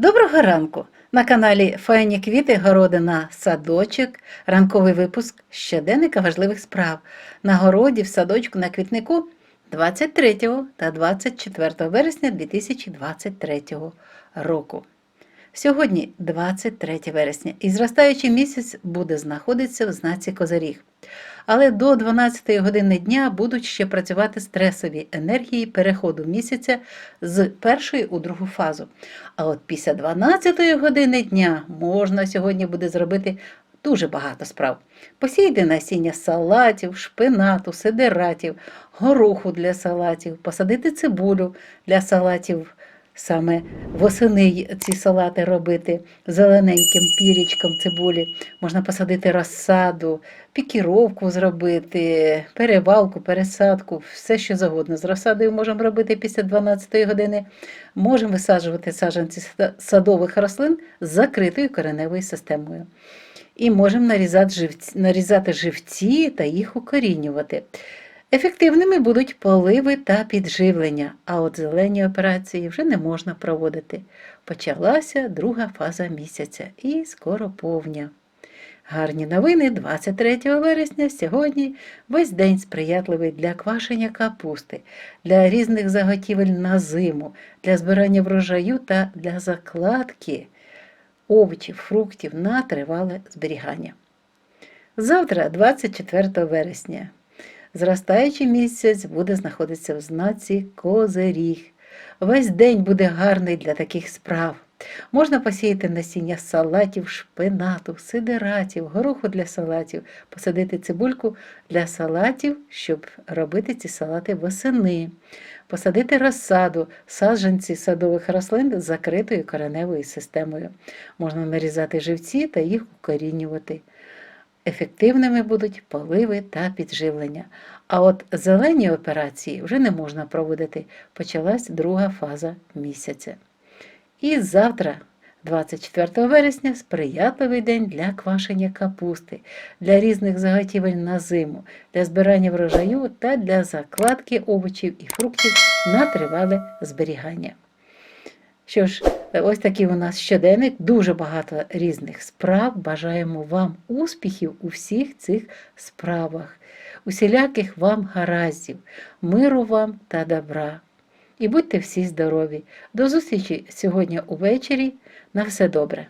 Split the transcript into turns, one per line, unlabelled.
Доброго ранку! На каналі Файні квіти, городина, садочок, ранковий випуск щоденника важливих справ. На городі, в садочку, на квітнику 23 та 24 вересня 2023 року. Сьогодні 23 вересня і зростаючий місяць буде знаходитися в знаці Козиріг. Але до 12 години дня будуть ще працювати стресові енергії переходу місяця з першої у другу фазу. А от після 12 години дня можна сьогодні буде зробити дуже багато справ. Посійте насіння салатів, шпинату, сидератів, гороху для салатів, посадити цибулю для салатів. Саме восени ці салати робити зелененьким пірічком цибулі. Можна посадити розсаду, пікіровку зробити, перевалку, пересадку, все що завгодно. З розсадою можемо робити після 12 години. Можемо висаджувати саджанці садових рослин з закритою кореневою системою. І можемо нарізати живці, та їх укорінювати. Ефективними будуть поливи та підживлення, а от зелені операції вже не можна проводити. Почалася друга фаза місяця і скоро повня. Гарні новини 23 вересня сьогодні весь день сприятливий для квашення капусти, для різних заготівель на зиму, для збирання врожаю та для закладки овочів, фруктів на тривале зберігання. Завтра, 24 вересня, зростаючий місяць буде знаходитися в знаці Козиріг. Весь день буде гарний для таких справ. Можна посіяти насіння салатів, шпинату, сидератів, гороху для салатів, посадити цибульку для салатів, щоб робити ці салати восени, посадити розсаду, саджанці садових рослин з закритою кореневою системою. Можна нарізати живці та їх укорінювати. Ефективними будуть поливи та підживлення. А от зелені операції вже не можна проводити. Почалась друга фаза місяця. І завтра, 24 вересня, сприятливий день для квашення капусти, для різних заготівель на зиму, для збирання врожаю та для закладки овочів і фруктів на тривале зберігання. Що ж, ось такий у нас щоденник, дуже багато різних справ. Бажаємо вам успіхів у всіх цих справах, усіляких вам гараздів, миру вам та добра. І будьте всі здорові. До зустрічі сьогодні увечері. На все добре.